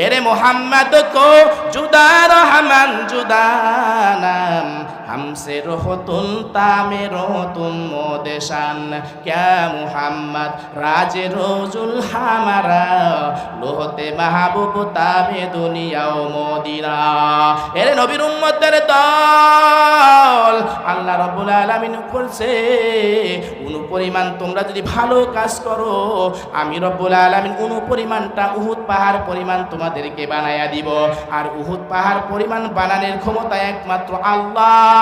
এরে মোহাম্মদ কো জুদা রহমান জুদা নাম हमसे रहो तुम तामे रहो तुम मोदेशान क्या मुहम्मद राज रोजुल हमारा লোহতে মাহবুব তাবে দুনিয়া ও মদিনা এরে নবীর উম্মতের দল আল্লাহ রাব্বুল আলামিন করছে কোন পরিমাণ তোমরা যদি ভালো কাজ করো আমি রব্বুল আলামিন কোন পরিমাণটা উহুদ পাহাড় পরিমাণ তোমাদেরকে বানায়া দিব আর উহুদ পাহাড় পরিমাণ বানানোর ক্ষমতা একমাত্র আল্লাহ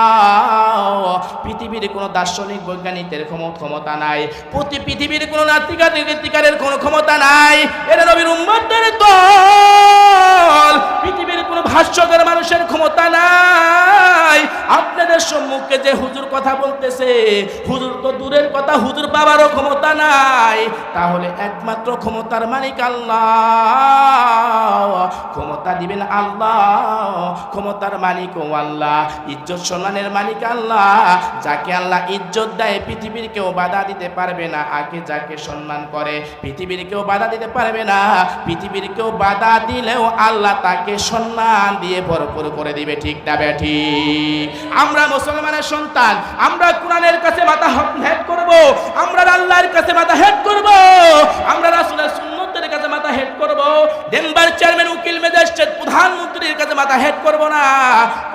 পৃথিবীর কোনো দার্শনিক বৈজ্ঞানিকের ক্ষম- ক্ষমতা নাই। প্রতি পৃথিবীর কোনো নাতিকার নীতিকারের কোনো ক্ষমতা নাই। এরা নবীর উম্মতের দল। পৃথিবীর কোনো ভাষ্যকার মানুষের ক্ষমতা নাই। আপনাদের সম্মুখে যে হুজুর কথা বলতেছে, হুজুর তো দূরের কথা, হুজুর বাবারও ক্ষমতা নাই। তাহলে একমাত্র ক্ষমতার মালিক আল্লাহ। ক্ষমতা দিবেন আল্লাহ। ক্ষমতার মালিক ও আল্লাহ। ইজ্জত সম্মানের মালিক আল্লাহ, যাকে আল্লাহ ইজ্জত দেয়, পৃথিবীর কেউ বাধা দিতে পারবে না। আগে যাকে সম্মান করে, পৃথিবীর কেউ বাধা দিতে পারবে না। পৃথিবীর কেউ বাধা দিলেও আল্লাহ তাকে সম্মান দিয়ে ভরপুর করে দিবে, ঠিক না ব্যাঠি আমরা মুসলমানের সন্তান, আমরা কোরআনের কাছে মাথা হেড করব, আমরা আল্লাহর কাছে মাথা হেড করব, আমরা রাসূলের সুন্নতের কাছে মাথা হেড করব। ডেনবার চেয়ারম্যান, উকিল প্রধানমন্ত্রীর কাছে মাথা হেড করব না।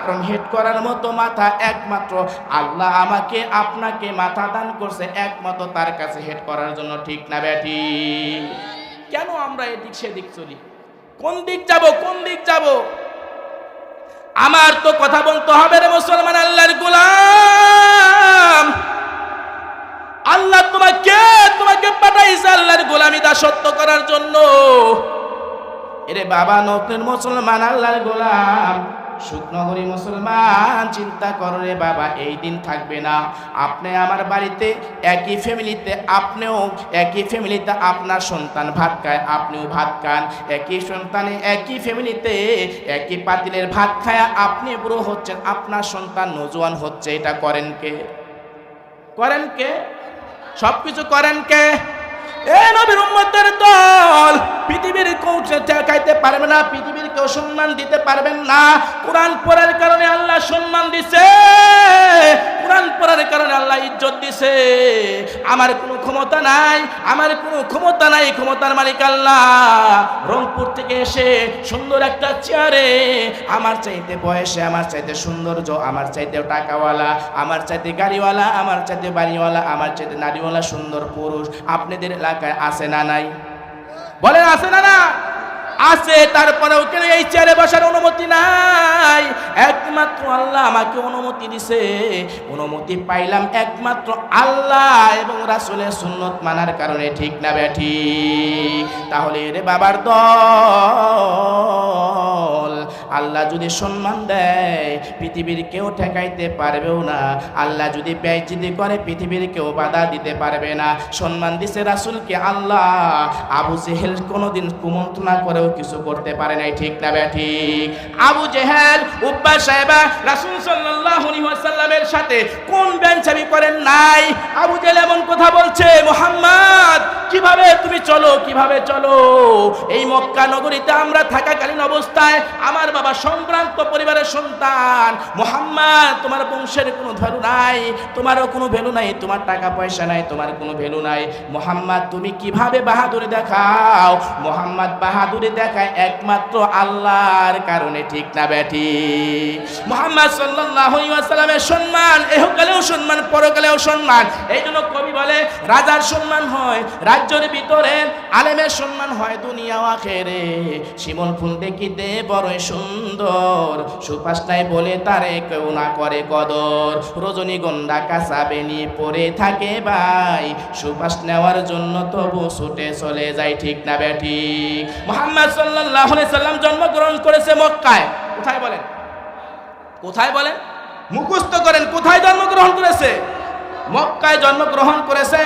কারণ হেড করার মতো মাথা একমাত্র আল্লাহ আমাকে, আপনাকে মাথা দান করছে একমাত্র তার কাছে হেড করার জন্য, ঠিক না ব্যাটি কেন আমরা এদিক সেদিক চলি? কোন দিক যাব, কোন দিক যাব? আমার তো কথা বলতে হবে রে মুসলমান আল্লাহর গোলাম। আল্লাহ তোমাকে তোমাকে পাঠাইছে আল্লাহর গোলামি দাসত্ব করার জন্য। এরে বাবা, নতুন মুসলমান, আল্লাহর গোলাম। শুকনগরী মুসলমান, চিন্তা করো রে বাবা, এই দিন থাকবে না। আপনি আমার বাড়িতে, একই ফ্যামিলিতে আপনিও, একই ফ্যামিলিতে আপনার সন্তান ভাত খায়, আপনিও ভাত খান। একই সন্তানে, একই ফ্যামিলিতে, একই পাতিলের ভাত খায়, আপনি বুড়ো হচ্ছেন, আপনার সন্তান নজওয়ান হচ্ছে, এটা করেন কে? করেন কে? সব কিছু করেন কে? এ নবীর উম্মতের দল। পৃথিবীর কেউ ঠেকাইতে পারবে না, পৃথিবীর কেউ সম্মান দিতে পারবেন না। কোরআন পড়ার কারণে আল্লাহ সম্মান দিছে। কোরআন পড়ার কারণে আল্লাহ ইজ্জত দিছে। আমার কোনো ক্ষমতা নাই, আমার কোনো ক্ষমতা নাই, ক্ষমতার মালিক আল্লাহ। রংপুর থেকে এসে সুন্দর একটা চেয়ারে, আমার চাইতে বয়সে, আমার চাইতে সৌন্দর্য, আমার চাইতে টাকাওয়ালা, আমার চাইতে গাড়িওয়ালা, আমার চাইতে বাড়িওয়ালা, আমার চাইতে নারীওয়ালা, সুন্দর পুরুষ, আপনাদের এলাকায় আছে না নাই? বলেন, আছে না না? আছে, তারপরেও কেন এই চেয়ারে বসার অনুমতি নাই। একমাত্র আল্লাহ আমাকে অনুমতি দিছে। অনুমতি পাইলাম একমাত্র আল্লাহ এবং রাসুলের সুন্নত মানার কারণে, ঠিক না ব্যাঠি তাহলে রে বাবার দল আল্লাহ যদি সম্মান দেয়, পৃথিবীর কেউ ঠেকাইতে পারবেও না। আল্লাহ যদি ব্যয়চিদি করে, পৃথিবীর কেউ বাধা দিতে পারবে না। সম্মান দিছে রাসুলকে আল্লাহ। আবু জেহেল কোনোদিন কুমন্ত্রণা করেও কিছু করতে পারে নাই, ঠিক না ঠিক। আবু জেহেল, উব্বা সাহেবা, রাসুল সাল্লাল্লাহু সাথে কোন বেঞ্চামি করেন নাই? আবু জেহেল এমন কথা বলছে, মোহাম্মদ, কীভাবে তুমি চলো, কীভাবে চলো? এই মক্কা নগরীতে আমরা থাকাকালীন অবস্থায় আমার বাবা সম্ভ্রান্ত পরিবারের সন্তান, মোহাম্মদ, তোমার বংশের কোনো ভ্যালু নাই, তোমারও কোনো ভ্যালু নাই, তোমার টাকা পয়সা নাই, তোমার কোনো ভ্যালু নাই। মোহাম্মদ, তুমি কীভাবে বাহাদুরি দেখাও? মোহাম্মদ, বাহাদুরি দেখায় একমাত্র আল্লাহর কারণে, ঠিক না ব্যাটি মোহাম্মদ ওয়াসাল্লামের সম্মান, এহকালেও সম্মান, পরকালেও সম্মান। এই জন্য কবি বলে, রাজার সম্মান হয়, রাজ্যের ভিতরে আলেমের সম্মান হয় দুনিয়া আখেরে। শিমল ফুল দেখিতে বড়ই সুন্দর। সুপাস নাই বলে তারে কেউ না করে কদর। রজনীগন্ধা কাঁচা বেনি পরে থাকে ভাই। সুপাস নেওয়ার জন্য তবু ছুটে চলে যায় ঠিক না বেটি মোহাম্মদ আলাইহি সাল্লাম জন্মগ্রহণ করেছে মক্কায়। কোথায় বলেন? কোথায় বলেন? মুখস্থ করেন, কোথায় জন্মগ্রহণ করেছে? মক্কায় জন্মগ্রহণ করেছে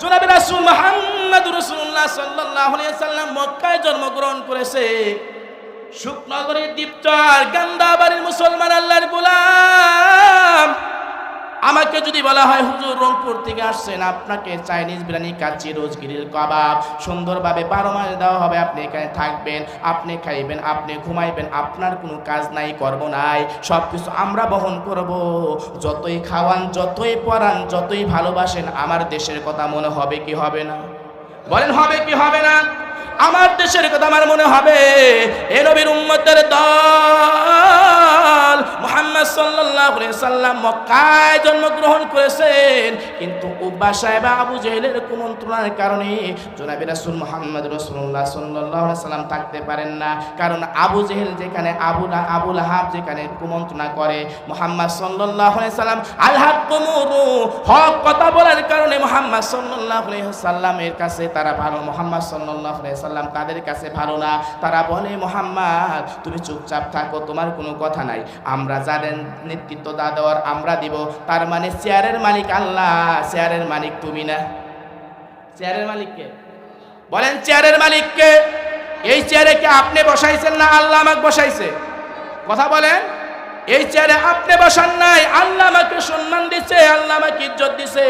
জনাবি রাসূল মুহাম্মদ রাসূলুল্লাহ সাল্লাল্লাহু সাল্লাম মক্কায় জন্মগ্রহণ করেছে। শুকনগরের দ্বীপচর গান্দাবাড়ির মুসলমান আল্লাহর গোলাম। আমাকে যদি বলা হয়, হুজুর, রংপুর থেকে আসছেন, আপনাকে Chinese biryani, kacchi rose grill kabab সুন্দরভাবে বারো মাস দেওয়া হবে, আপনি এখানে থাকবেন, আপনি খাইবেন, আপনি ঘুমাইবেন, আপনার কোনো কাজ নাই, কর্ম নাই সব কিছু আমরা বহন করব। যতই খাওয়ান, যতই পড়ান, যতই ভালোবাসেন, আমার দেশের কথা মনে হবে কি হবে না? বলেন, হবে কি হবে না? আমার দেশের কথা আমার মনে হবে। এ নবীর উম্মতের দল মুহাম্মদ সাল্লাল্লাহু আলাইহি সাল্লাম মক্কায় জন্মগ্রহণ করেছেন। কিন্তু উব্বা সাহেব আবু জেহেলের কুমন্ত্রণার কারণে জনাবি রাসূল মুহাম্মদ সাল্লাল্লাহু আলাইহি সাল্লাম থাকতে পারেন না। কারণ আবু জেহেল যেখানে আবুল আবুল হাব যেখানে কুমন্ত্রণা করে, মুহাম্মদ সাল্লাল্লাহু আলাইহি সাল্লাম আল হক কুমুরু হক কথা বলার কারণে মুহাম্মদ সাল্লাল্লাহু আলাইহি সাল্লামের কাছে তারা ভালো, মোহাম্মদ সাল্লাল্লাহু আলাইহি সাল্লাম তাদের কাছে ভালো না। তারা বলে, মোহাম্মদ, তুমি চুপচাপ থাকো, তোমার কোনো কথা নাই। আমরা যাদের নেতৃত্ব দা দেওয়ার আমরা দিব, তার মানে চেয়ারের মালিক আল্লাহ চেয়ারের মালিক তুমি না। চেয়ারের মালিককে বলেন চেয়ারের মালিককে এই চেয়ারে কি আপনি বসাইছেন না আল্লাহ আমাকে বসাইছে? কথা বলেন, এই চেয়ারে আপনি বসান নাই, আল্লাহ আমাকে সম্মান দিছে, আল্লাহ আমাকে ইজ্জত দিছে।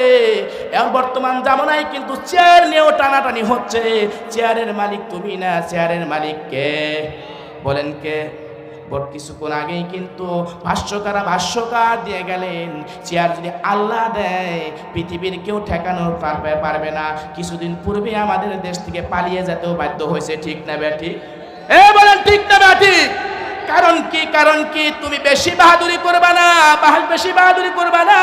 এখন বর্তমান জামানায় কিন্তু চেয়ার নিয়েও টানাটানি হচ্ছে। চেয়ারের মালিক তুমি না চেয়ারের মালিক কে? বলেন কে? বট কিছুক্ষণ আগেই কিন্তু ভাষ্যকারা ভাষ্যকার দিয়ে গেলেন, চেয়ার যদি আল্লাহ দেয়, পৃথিবীর কেউ ঠেকানো পারবে পারবে না। কিছুদিন পূর্বে আমাদের দেশ থেকে পালিয়ে যেতেও বাধ্য হয়েছে, ঠিক না ব্যাটি এ বলেন, ঠিক না ব্যাটি কারণ কি কারণ কি? তুমি বেশি বাহাদুরি করবা না বেশি বাহাদুরি করবা না।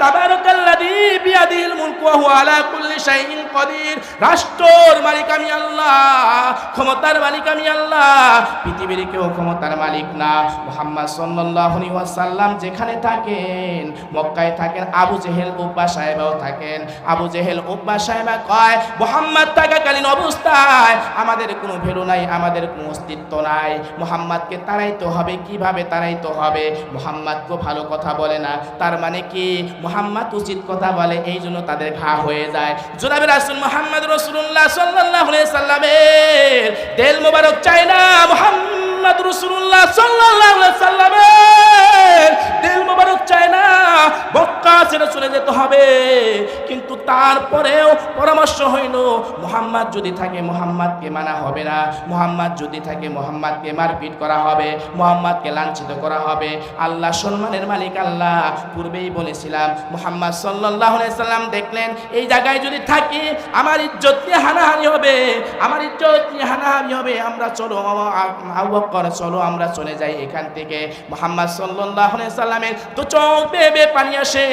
তাবারাকাল্লাযী বিয়াদিল মুলকু ওয়া হুয়া আলা কুল্লি শাইইন কাদির। রাষ্ট্রর মালিক আমি আল্লাহ, ক্ষমতার মালিক আমি আল্লাহ। পৃথিবীর কেউ ক্ষমতার মালিক না। মুহাম্মদ সাল্লাল্লাহু আলাইহি ওয়াসাল্লাম যেখানে থাকেন, মক্কায় থাকেন, আবু জেহেল উব্বা সাহেবও থাকেন। আবু জেহেল উব্বা সাহেবা কয়, মুহাম্মদ থাকাকালীন অবস্থায় আমাদের কোনো ভেলু নাই, আমাদের কোনো অস্তিত্ব নাই। মুহাম্মদকে তাড়াইতে হবে, কীভাবে তাড়াইতে হবে? মোহাম্মদকে ভালো কথা বলে না। তার মানে কি? মোহাম্মদ উচিত কথা বলে, এই জন্য তাদের ঘা হয়ে যায়। জোনাবি রাসুল মোহাম্মদ রসুল্লাহ সাল্লাহ সাল্লামের তেল মোবারক চাই না। মোহাম্মদ রসুল্লাহ সাল্লাহ সাল্লামের তেল মোবারক চায় না মক্কা ছেড়ে চলে যেতে হবে। কিন্তু তারপরেও পরামর্শ হইল, মোহাম্মদ যদি থাকে মোহাম্মদকে মানা হবে না, মোহাম্মদ যদি থাকে মোহাম্মদকে মারপিট করা হবে, মোহাম্মদকে লাঞ্ছিত করা হবে। আল্লাহ সম্মানের মালিক আল্লাহ। পূর্বেই বলেছিলাম, মোহাম্মদ সাল্লাহ সাল্লাম দেখলেন, এই জায়গায় যদি থাকি আমার ইজ্জত নিয়ে হানাহানি হবে, আমার ইজ্জত নিয়ে হানাহানি হবে, আমরা চলো আবক্কর চলো, আমরা চলে যাই এখান থেকে। মোহাম্মদ সাল্লাহ সাল্লামের তো চোখ বেবে পানি আসে।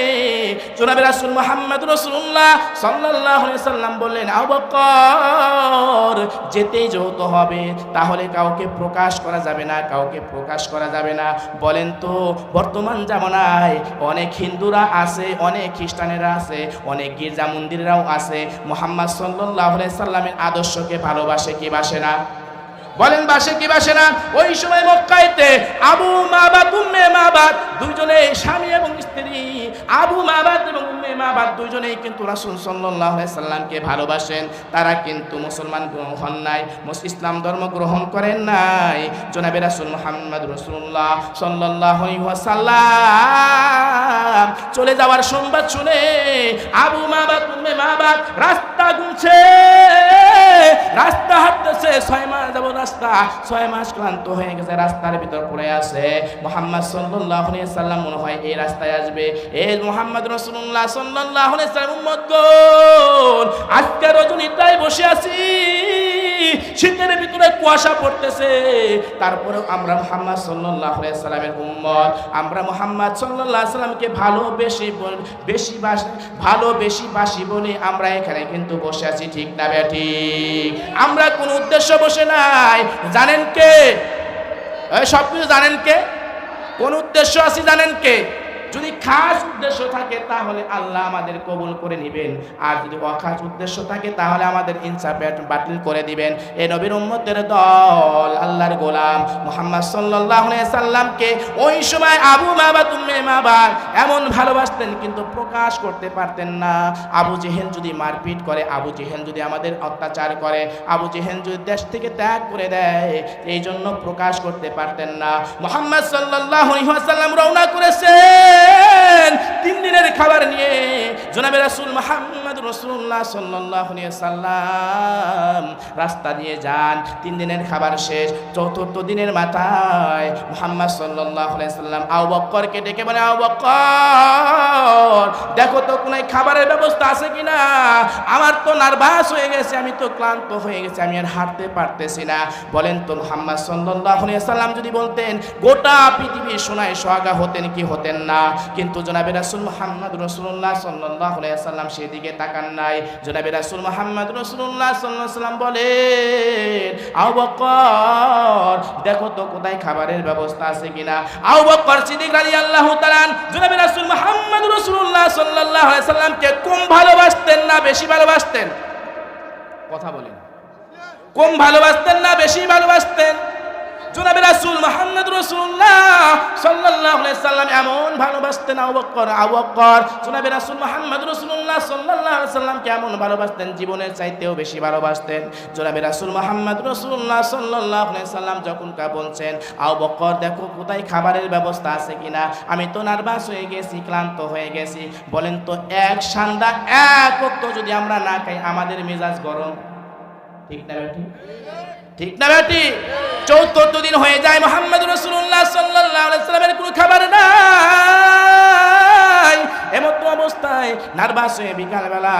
জোনাবে রাসুল মোহাম্মদ রসুল্লাহ সাল্লাহ সাল্লাম বললেন আবক্কর যেতেই যৌত হবে, তাহলে কাউকে প্রকাশ করা যাবে না, কাউকে প্রকাশ করা যাবে না। বলেন তো, বর্তমান জামানায় অনেক হিন্দুরা আছে, অনেক খ্রিস্টানেরা আছে, অনেক গির্জা মন্দিরেরাও আছে। মোহাম্মদ সাল্লাহ সাল্লামের আদর্শকে ভালোবাসে, কি বাসে না? বলেন, বাসে কি বাসে না? ওই সময় মক্কাইতে আবু মা মাবাদ, উম্মে মাবাদ দুইজনে স্বামী এবং স্ত্রী। আবু মাবাদ এবং উম্মে মাবাদ দুইজনেই কিন্তু রাসূল আলাইহি সাল্লামকে ভালোবাসেন। তারা কিন্তু মুসলমান হন নাই ইসলাম ধর্ম গ্রহণ করেন নাই। জনাবে রাসূল মুহাম্মদ রাসূলুল্লাহ সাল্লাল্লাহু আলাইহি ওয়াসাল্লাম। চলে যাওয়ার সংবাদ শুনে আবু মাবাদ, উম্মে মাবাদ রাস্তা গুনছে, রাস্তা হাঁটতেছে ছয় মাস যাব রাস্তা ছয় মাস ক্লান্ত হয়ে গেছে, রাস্তার ভিতর পড়ে আছে। মোহাম্মদ সাল্লাহ সাল্লাম মনে হয় এই রাস্তায় আসবে। এ মোহাম্মদ রসুল্লাহ সাল্লাহ সাল্লাম আজকে রজনীটাই বসে আছি। শীতের ভিতরে কুয়াশা পড়তেছে। তারপরে আমরা মোহাম্মদ আলাইহি সাল্লামের উম্মত। আমরা মোহাম্মদ আলাইহি সাল্লামকে ভালোবেসে বেশি বাস ভালো বেশি বাসি বলে আমরা এখানে কিন্তু বসে আছি, ঠিক না বেটি আমরা কোন উদ্দেশ্য বসে নাই। জানেন কে? সব কিছু জানেন কে? কোন উদ্দেশ্য আছে জানেন কে? যদি খাস উদ্দেশ্য থাকে, তাহলে আল্লাহ আমাদের কবুল করে নেবেন। আর যদি অখাস উদ্দেশ্য থাকে, তাহলে আমাদের ইনসাফ বাতিল করে দিবেন। এ নবীর উম্মতের দল, আল্লাহর গোলাম মোহাম্মদ সাল্লাল্লাহু আলাইহি সাল্লামকে ওই সময় আবু মাবা তুমে মাবা এমন ভালোবাসতেন, কিন্তু প্রকাশ করতে পারতেন না। আবু জেহেল যদি মারপিট করে, আবু জেহেল যদি আমাদের অত্যাচার করে, আবু জেহেল যদি দেশ থেকে ত্যাগ করে দেয়, এই জন্য প্রকাশ করতে পারতেন না। মোহাম্মদ সাল্লাল্লাহু আলাইহি ওয়াসাল্লাম রওনা করেছে। মুহাম্মদ রাসূলুল্লাহ সাল্লাল্লাহু আলাইহি সাল্লাম রাস্তা দিয়ে যান। তিন দিনের খাবার শেষ, চতুর্থ দিনের মাথায় মুহাম্মদ আলাইহি সাল্লাম আবু বকরকে ডেকে বলে, আবু বকর দেখো তো কোনো খাবারের ব্যবস্থা আছে কিনা? আমার তো নার্ভাস হয়ে গেছে, আমি তো ক্লান্ত হয়ে গেছি, আমি আর হাঁটতে পারতেছি না। বলেন তো মুহাম্মদ আলাইহি সাল্লাম যদি বলতেন, গোটা পৃথিবীর সোনায় সোহাগা হতেন কি হতেন না? কিন্তু জনাবে রাসূল মুহাম্মদ রাসূলুল্লাহ সাল্লাল্লাহু আলাইহি সাল্লাম সেদিকে তাকান নাই। জনাবে রাসূল মুহাম্মদ সাল্লাল্লাহু সাল্লাম বলেন, আবু বকর, দেখো তো কোথায় খাবারের ব্যবস্থা আছে কিনা? আবু বকর সিদ্দিক রাদিয়াল্লাহু তাআলা জনাবে রাসূল মুহাম্মদ রাসূলুল্লাহ সাল্লাল্লাহু আলাইহি সাল্লামকে কম ভালোবাসতেন না বেশি ভালোবাসতেন? কথা বলেন। কম ভালোবাসতেন না বেশি ভালোবাসতেন? জনাবে রাসূল মুহাম্মদ রাসূলুল্লাহ সাল্লাল্লাহু আলাইহি সাল্লাম এমন ভালোবাসতেন আবু বকর আবু বকর। জনাবে রাসূল মুহাম্মদ রাসূলুল্লাহ সাল্লাল্লাহু আলাইহি সাল্লাম কেমন ভালোবাসতেন? জীবনের চাইতেও বেশি ভালোবাসতেন। জনাবে রাসূল মুহাম্মদ রাসূলুল্লাহ সাল্লাল্লাহু আলাইহি সাল্লাম যখন কা বলছেন, আবু বকর, দেখো কোথায় খাবারের ব্যবস্থা আছে কিনা? আমি তো নার্ভাস হয়ে গেছি, ক্লান্ত হয়ে গেছি। বলেন তো, এক সান্দা, এক যদি আমরা না খাই, আমাদের মেজাজ গরম। ঠিক না বেটি? ঠিক না বেটি? চৌত্তর দিন হয়ে যায় মোহাম্মদ রসুল্লাহ সাল্লামের কোনো খাবার নাই। অবস্থায় নার্ভাস হয়ে বিকালবেলা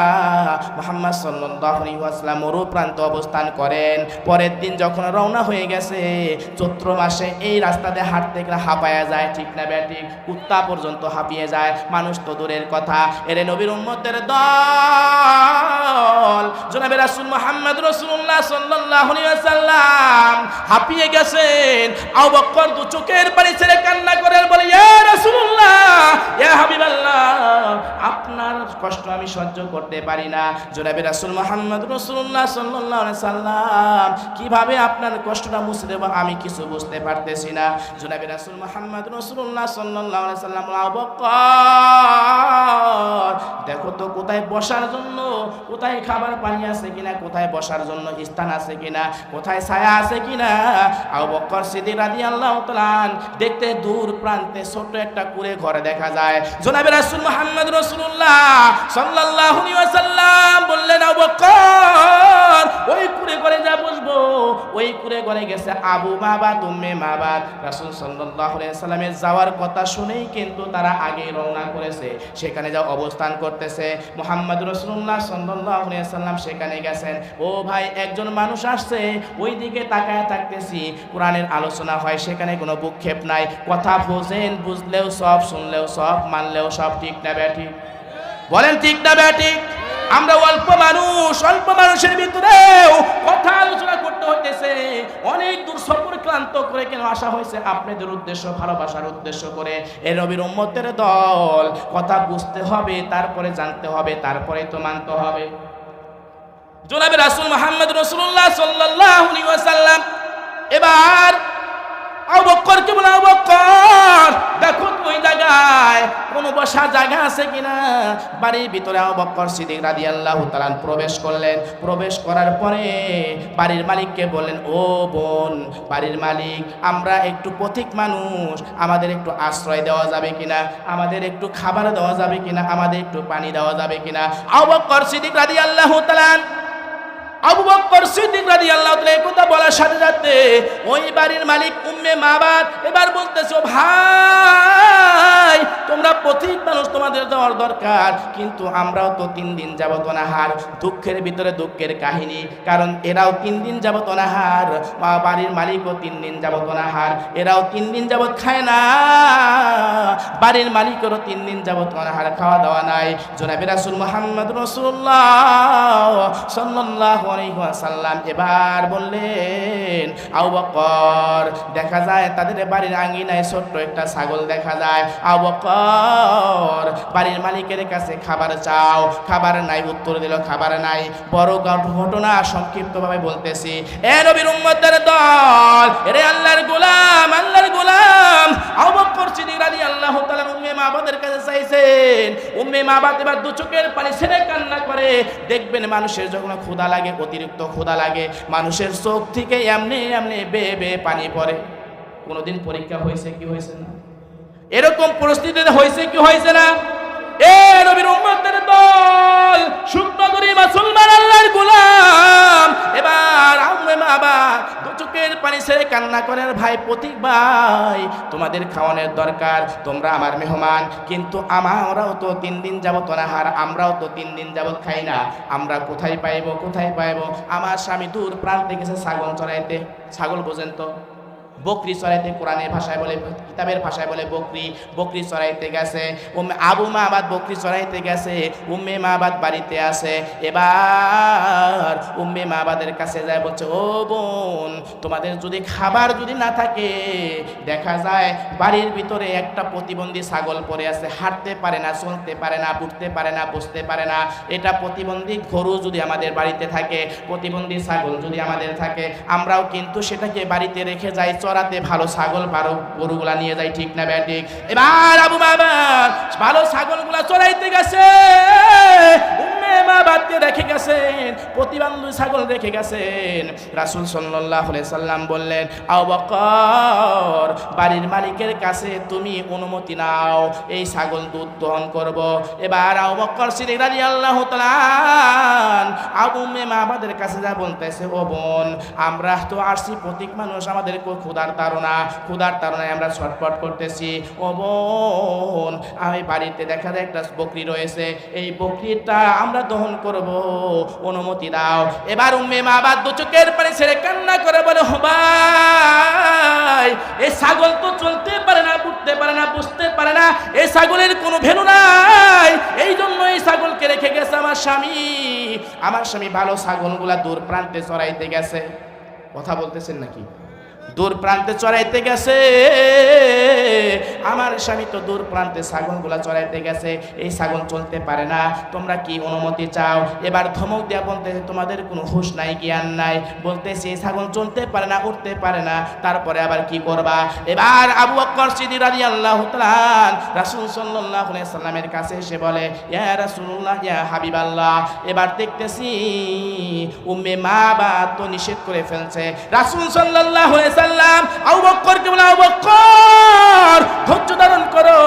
মোহাম্মদ সাল্লাম মরু প্রান্ত অবস্থান করেন। পরের দিন যখন রওনা হয়ে গেছে, চৈত্র মাসে এই রাস্তাতে হাঁটতে গেলে হাঁপায়া যায়, ঠিক না ব্যাটি কুত্তা পর্যন্ত হাঁপিয়ে যায়। মানুষ তো দূরের কথা। এরে নবীর উম্মতের দল, জনাবে রাসূল মুহাম্মদ রাসূলুল্লাহ সাল্লাল্লাহু আলাইহি হাঁপিয়ে গেছেন। আবু বকর দু চোখের পানি ছেড়ে কান্না করে বলে, ইয়া রাসূলুল্লাহ, ইয়া হাবিবাল্লাহ আপনার কষ্ট আমি সহ্য করতে পারি না। জনাবে রাসূল মুহাম্মদ রাসূলুল্লাহ সাল্লাল্লাহু আলাইহি সাল্লাম, কীভাবে আপনার কষ্টটা মুছে দেব আমি কিছু বুঝতে পারতেছি না। জনাবে রাসূল মুহাম্মদ রাসূলুল্লাহ সাল্লাল্লাহু আলাইহি সাল্লাম দেখো তো কোথায় বসার জন্য, কোথায় খাবার পানি আছে কিনা, কোথায় বসার জন্য স্থান আছে কিনা, কোথায় ছায়া আছে কিনা। আবু বকর সিদ্দিক রাদিয়াল্লাহু তাআলা দেখতে দূর প্রান্তে ছোট একটা কুড়ে ঘর দেখা যায়। জনাবে রাসূল মুহাম্মদ যাওয়ার কথা শুনেই কিন্তু তারা রওনা করেছে। সেখানে যা অবস্থান করতেছে, মোহাম্মদ সেখানে গেছেন। ও ভাই, একজন মানুষ আসছে, ওই দিকে তাকায় থাকতেছি। কোরআনের আলোচনা হয়, সেখানে কোনো বুক্ষেপ নাই। কথা বোঝেন, বুঝলেও সব, শুনলেও সব, মানলেও সব, ঠিক না, ব্যাঠিক। বলেন ঠিক না ব্যাঠিক আমরা অল্প মানুষ, অল্প মানুষের ভিতরেও কথা আলোচনা করতে হইতেছে। অনেক দূর সফর ক্লান্ত করে কেন আসা হয়েছে? আপনাদের উদ্দেশ্য, ভালোবাসার উদ্দেশ্য করে। এ রবির উম্মতের দল, কথা বুঝতে হবে, তারপরে জানতে হবে, তারপরে তো মানতে হবে। জনাবে রাসূল মুহাম্মদ রাসূলুল্লাহ সাল্লাল্লাহু আলাইহি এবার আবু বকরকে বলে আবু বকর দেখো ওই জায়গায় কোনো বসা জায়গা আছে কিনা? বাড়ির ভিতরে আবু বকর সিদ্দিক রাদিয়াল্লাহু তাআলা প্রবেশ করলেন। প্রবেশ করার পরে বাড়ির মালিককে বললেন, ও বোন, বাড়ির মালিক, আমরা একটু পথিক মানুষ, আমাদের একটু আশ্রয় দেওয়া যাবে কিনা? আমাদের একটু খাবার দেওয়া যাবে কিনা? আমাদের একটু পানি দেওয়া যাবে কিনা? আবু বকর সিদ্দিক রাদিয়াল্লাহু তাআলা আবু বকর সিদ্দিক রাদিয়াল্লাহু তাআলা এই কথা বলার সাথে সাথে ওই বাড়ির মালিক উম্মে মাবাদ এবার বলতেছো, ভাই, তোমরা পথিক মানুষ তোমাদের দেওয়ার দরকার, কিন্তু আমরাও তো তিন দিন যাবত অনাহার, দুঃখের ভিতরে দুঃখের কাহিনী, কারণ এরাও তিন দিন যাবত অনাহার, মা বাড়ির মালিকও তিন দিন যাবত অনাহার, এরাও তিন দিন যাবত খায় না, বাড়ির মালিকেরও তিন দিন যাবত অনাহার খাওয়া দাওয়া নাই। জনাবি রাসূল মুহাম্মদ রাসূলুল্লাহ সাল্লাল্লাহু আলাইহি ওয়াসাল্লাম এবার বললেন, আবু বকর, দেখা যায় তাদের বাড়ির আঙ্গিনায় ছোট্ট একটা ছাগল দেখা যায়। আবু বকর, বাড়ির মালিকের কাছে খাবার চাও। খাবার নাই, উত্তর দিল, খাবার নাই। বড় ঘটনা সংক্ষিপ্তভাবে বলতেছি। এ নবীর উম্মতের দল, এরে আল্লাহর গোলাম আল্লাহর গোলাম। আবু বকর সিদ্দিক রাদিয়াল্লাহু তাআলা উম্মে মাবাদের কাছে চাইছেন। উম্মে মাবাদ এবার দু চোখের পানি ছেড়ে কান্না করে। দেখবেন মানুষের যখন ক্ষুধা লাগে অতিরিক্ত ক্ষুধা লাগে, মানুষের চোখ থেকে এমনি এমনি বে বে পানি পড়ে। কোনোদিন পরীক্ষা হয়েছে কি হয়েছে না? এরকম পরিস্থিতিতে হয়েছে কি হয়েছে না? নবীর উম্মতের দল করি মুসলমান আল্লাহর গোলাম। এবার আম্মে বাবা চোখের পানি ছেড়ে কান্না করেন, ভাই, প্রতীক ভাই, তোমাদের খাওয়ানোর দরকার, তোমরা আমার মেহমান, কিন্তু আমরাও তো তিন দিন যাবত অনাহার, আমরাও তো তিন দিন যাবত খাই না, আমরা কোথায় পাইবো কোথায় পাইবো? আমার স্বামী দূর প্রান্তে গেছে ছাগল চড়াইতে। ছাগল বোঝেন তো? বকরি চড়াইতে কোরআনের ভাষায় বলে, কিতাবের ভাষায় বলে বকরি বকরি চড়াইতে গেছে। উম্মে আবু মাবাদ বকরি চড়াইতে গেছে, উম্মে মাবাদ বাড়িতে আসে এবার উম্মে মাবাদের কাছে যায়, বলছে, ও বোন, তোমাদের যদি খাবার যদি না থাকে, দেখা যায় বাড়ির ভিতরে একটা প্রতিবন্ধী ছাগল পড়ে আছে। হাঁটতে পারে না, চলতে পারে না, উঠতে পারে না, বসতে পারে না। এটা প্রতিবন্ধী গরু যদি আমাদের বাড়িতে থাকে, প্রতিবন্ধী ছাগল যদি আমাদের থাকে, আমরাও কিন্তু সেটাকে বাড়িতে রেখে যাই চড়াতে ভালো ছাগল, ভালো গরুগুলা নিয়ে যাই ঠিক না ব্যাটিক এবার আবু বাবা ভালো ছাগলগুলা চড়াইতে গেছে। মা গেছেন ছাগল গেছেন। সাল্লাম বললেন বাড়ির মালিকের কাছে তুমি অনুমতি নাও, এই ছাগল দুধ দহন করব। এবার মা কাছে যা বলতেছে, ও বোন, আমরা তো আসছি, প্রতীক মানুষ আমাদের ক্ষুধার তাড়না, ক্ষুধার তাড়নায় আমরা ছটফট করতেছি। ও বোন, আমি বাড়িতে দেখা যায় একটা বকরি রয়েছে। এই বকরিটা আমরা দহন করব। অনুমতি দাও। এবার উম্মে মা বাদ দু চোখের পানি ছেড়ে কান্না করে বলে, "ও ভাই এই ছাগল তো চলতে পারে না, উঠতে পারে না বুঝতে পারে না। এই ছাগলের কোনো ভেলু নাই। এই জন্য এই ছাগলকে রেখে গেছে আমার স্বামী। আমার স্বামী ভালো ছাগলগুলা দূর প্রান্তে চড়াইতে গেছে। কথা বলতেছেন নাকি? দূর প্রান্তে চড়াইতে গেছে। আমার স্বামী তো দূর প্রান্তে ছাগলগুলা চড়াইতে গেছে। এই ছাগল চলতে পারে না। তোমরা কি অনুমতি চাও? এবার ধমক দেওয়া বলতেছে, তোমাদের কোনো হুঁশ নাই, জ্ঞান নাই। বলতেছে, এই ছাগল চলতে পারে না, উঠতে পারে না। তারপরে আবার কি করবা? এবার আবু বকর সিদ্দিক রাদিয়াল্লাহু তাআলা রাসূল আলাইহি সাল্লামের কাছে এসে বলে, ইয়া রাসূলুল্লাহ, ইয়া হাবিবাল্লাহ। এবার দেখতেছি, উম্মে মা বা তো নিষেধ করে ফেলছে। রাসূল সাল্লাল্লাহু আলাইহি সাল্লাম, আবু বকরকে বলে, আবু বকর ধৈর্য ধারণ করো।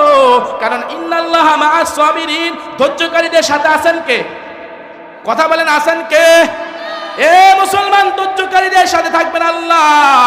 কারণ ইন্নাল্লাহ মা'আস সাবিরিন, ধৈর্যকারীদের সাথে আছেন কে? কথা বলেন, আছেন কে? এ মুসলমান ধৈর্যকারীদের সাথে থাকবেন আল্লাহ।